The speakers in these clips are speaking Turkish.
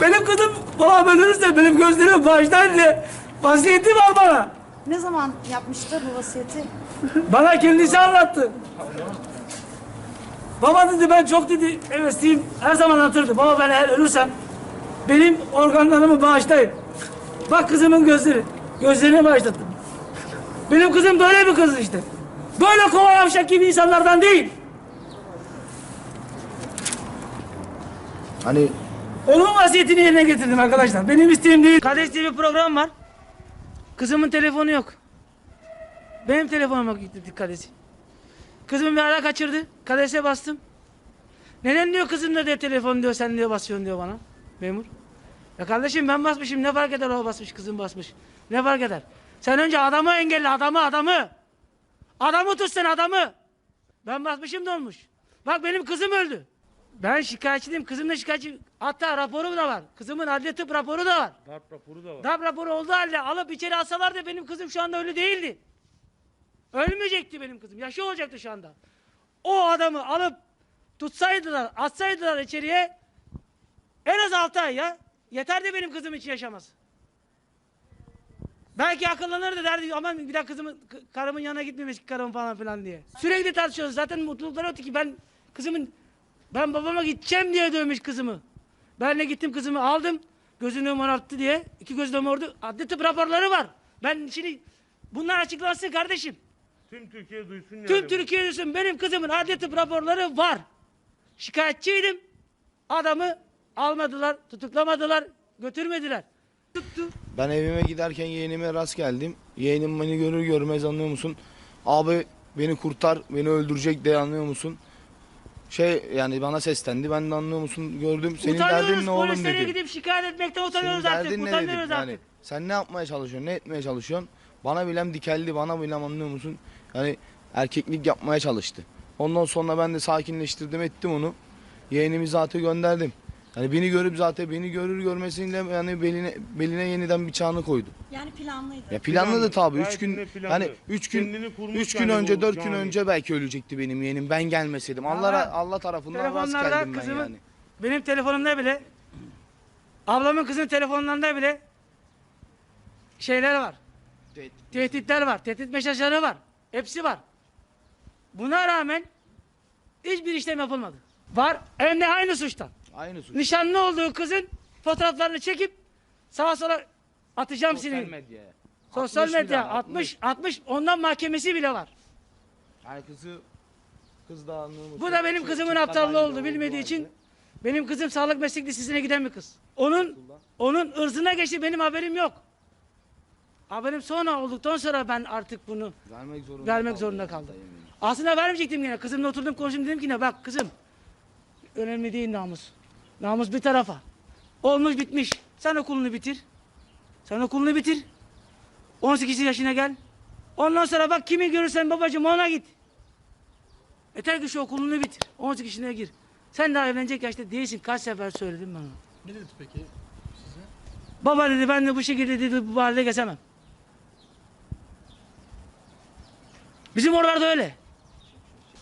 Benim kızım babam ölürse benim gözlerim baştan diye vasiyeti var bana. Ne zaman yapmıştı bu vasiyeti? Bana kendisi anlattı. Baba dedi ben çok dedi hevesliyim. Her zaman anlatırdı. Baba ben eğer ölürsem benim organlarımı bağışlayın. Bak kızımın gözleri. Gözlerini bağışlattım. Benim kızım böyle bir kız işte. Böyle kova yavşak gibi insanlardan değil. Hani Onun vasiyetini yerine getirdim arkadaşlar. Benim isteğim değil. Kardeş diye bir program var. Kızımın telefonu yok. Benim telefonuma gitti kadesi. Kızım bir ara kaçırdı. Kadese bastım. Neden diyor kızım da diyor telefon diyor sen diyor basıyorsun diyor bana. Memur. Ya kardeşim ben basmışım ne fark eder o basmış kızım basmış. Ne fark eder? Sen önce adamı engelle adamı adamı. Adamı tut sen adamı. Ben basmışım da olmuş. Bak benim kızım öldü. Ben şikayetçiyim. Kızım da şikayetçi. Hatta raporum da var. Kızımın adli tıp raporu da var. Darp raporu da var. Darp raporu olduğu halde alıp içeri alsalar da benim kızım şu anda ölü değildi. Ölmeyecekti benim kızım. Yaşı olacaktı şu anda. O adamı alıp tutsaydılar, atsaydılar içeriye en az altı ay ya. Yeterdi benim kızım için yaşaması. Belki akıllanırdı derdi aman bir daha kızımın, karımın yanına gitmemiş karım falan filan diye. Sürekli tartışıyoruz. Zaten mutlulukları yoktu ki ben kızımın ben babama gideceğim diye dövmüş kızımı. Ben de gittim kızımı aldım. Gözünü morarttı diye. iki gözü de mordu. Adli tıp raporları var. Ben şimdi bunlar açıklansın kardeşim. Tüm Türkiye duysun yani. Tüm Türkiye duysun benim kızımın adli tıp raporları var. Şikayetçiydim. Adamı almadılar, tutuklamadılar, götürmediler. Tuttu. ben evime giderken yeğenime rast geldim. Yeğenim beni görür görmez anlıyor musun? Abi beni kurtar, beni öldürecek diye anlıyor musun? Şey yani bana seslendi. Ben de anlıyor musun? Gördüm. Senin utanıyoruz derdin ne oğlum polislere dedi. gidip şikayet etmekten Senin utanıyoruz artık. derdin ne Utanıyoruz dedim. artık. Yani sen ne yapmaya çalışıyorsun? Ne etmeye çalışıyorsun? Bana bilem dikeldi, bana bilem anlıyor musun? Yani erkeklik yapmaya çalıştı. Ondan sonra ben de sakinleştirdim ettim onu. Yeğenimi zaten gönderdim. Yani beni görüp zaten beni görür görmesiyle yani beline beline yeniden bıçağını koydu. Yani planlıydı. Ya planladı tabii. Üç gün planlı. hani üç gün Kendini üç gün yani önce bu dört gün cani. önce belki ölecekti benim yeğenim. Ben gelmeseydim. Allah Allah tarafından rast Telefonlarda geldim ben kızımın, yani. benim telefonumda bile, ablamın kızının telefonlarında bile şeyler var. Tehditler var, tehdit mesajları var. Hepsi var. Buna rağmen hiçbir işlem yapılmadı. Var, hem de aynı suçtan. Aynı suç. Nişanlı olduğu kızın fotoğraflarını çekip sağa sola atacağım Sosyal seni. medyaya. Sosyal 60 bile, medya 60 60 ondan mahkemesi bile var. Yani kızı kız da anlıyor musun? Bu da benim kızımın aptallığı oldu bilmediği için. halde. Benim kızım sağlık meslek lisesine giden bir kız. Onun onun ırzına geçti benim haberim yok. Haberim sonra olduktan sonra ben artık bunu Vermek zorunda vermek kaldı zorunda kaldım. Aslında vermeyecektim yine. Kızımla oturdum konuştum dedim ki ne bak kızım. Önemli değil namus. Namus bir tarafa. Olmuş bitmiş. Sen okulunu bitir. Sen okulunu bitir. 18 yaşına gel. Ondan sonra bak kimi görürsen babacığım ona git. Yeter ki şu okulunu bitir. 18 yaşına gir. Sen daha evlenecek yaşta değilsin. Kaç sefer söyledim ben ona. Ne dedi peki? Baba dedi ben de bu şekilde dedi bu halde geçemem. Bizim oralarda öyle.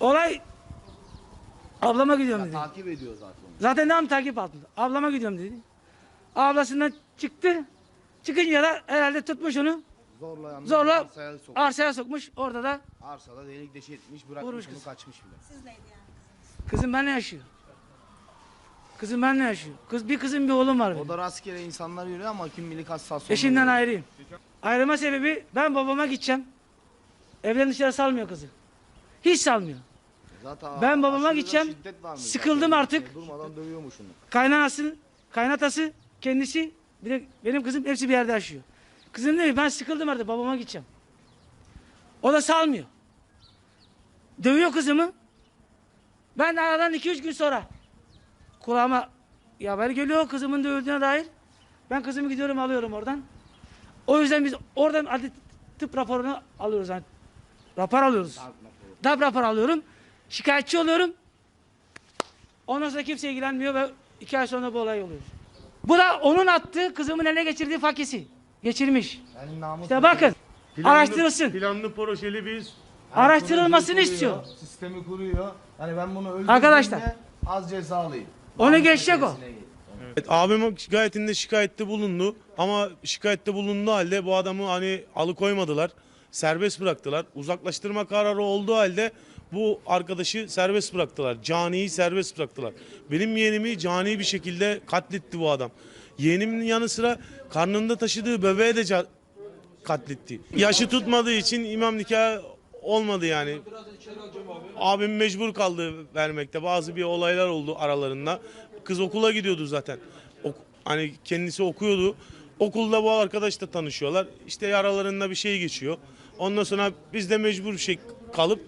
Olay ablama gidiyorum Ya, dedi. takip ediyor zaten. Zaten devam takip altında. Ablama gidiyorum dedi. Ablasından çıktı. Çıkınca da herhalde tutmuş onu. Zorla Zorla arsaya sok. arsaya sokmuş. Orada da Arsada delik deşik etmiş bırakmış Vurmuş onu kız. kaçmış bile. Sizleydi yani. kızım benimle yaşıyor. Kızım benimle yaşıyor. Kız, bir kızım bir oğlum var benim. O da rastgele insanlar yürüyor ama kim bilir kaç saat sonra. Eşimden ayrıyım. Ayrılma sebebi ben babama gideceğim. Evden dışarı salmıyor kızı. Hiç salmıyor. Zaten Ben babama gideceğim. Sıkıldım zaten. artık. Durmadan dövüyormuş onu. Kaynanası, kaynatası, kendisi, bir de benim kızım hepsi bir yerde yaşıyor. Kızım diyor ben sıkıldım artık babama gideceğim. O da salmıyor. Dövüyor kızımı. Ben aradan iki üç gün sonra kulağıma haber geliyor kızımın dövüldüğüne dair. Ben kızımı gidiyorum alıyorum oradan. O yüzden biz oradan adli tıp raporunu alıyoruz. Yani rapor alıyoruz. Darp rapor alıyorum. Şikayetçi oluyorum. Ondan sonra kimse ilgilenmiyor ve iki ay sonra bu olay oluyor. Bu da onun attığı kızımın eline geçirdiği fakisi. Geçirmiş. Yani namus İşte bakın. Araştırılsın. Planlı projeli biz Araştırılmasını kuruyor, istiyor. Sistemi kuruyor. Hani ben bunu öldürdüğümde Arkadaşlar. az ceza alayım. Onu geçecek o. Evet, abim gayetinde şikayette bulundu ama şikayette bulunduğu halde bu adamı hani alıkoymadılar. Serbest bıraktılar. Uzaklaştırma kararı olduğu halde bu arkadaşı serbest bıraktılar. Caniyi serbest bıraktılar. Benim yeğenimi cani bir şekilde katletti bu adam. Yeğenimin yanı sıra karnında taşıdığı bebeğe de katletti. Yaşı tutmadığı için imam nikahı olmadı yani. Abim mecbur kaldı vermekte. Bazı bir olaylar oldu aralarında. Kız okula gidiyordu zaten. Ok- hani kendisi okuyordu. Okulda bu arkadaşla tanışıyorlar. İşte aralarında bir şey geçiyor. Ondan sonra biz de mecbur bir şey kalıp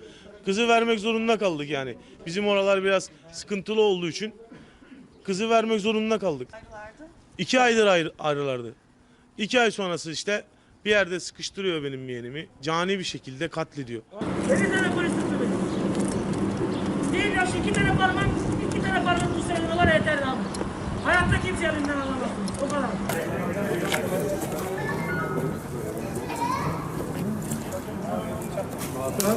kızı vermek zorunda kaldık yani. Bizim oralar biraz sıkıntılı olduğu için kızı vermek zorunda kaldık. İki aydır ayrı, ayrılardı. İki ay sonrası işte bir yerde sıkıştırıyor benim yeğenimi. Cani bir şekilde katlediyor. 50 tane polis tuttu beni. Değil iki tane parmak, iki tane parmak tutsaydı var yeterdi abi. Hayatta kimse elinden alamaz. O kadar. Yürü.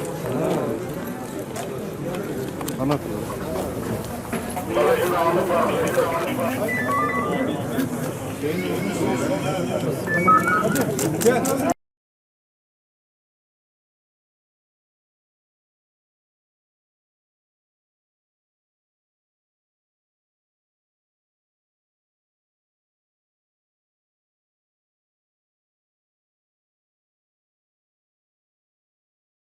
Anlat. Gel.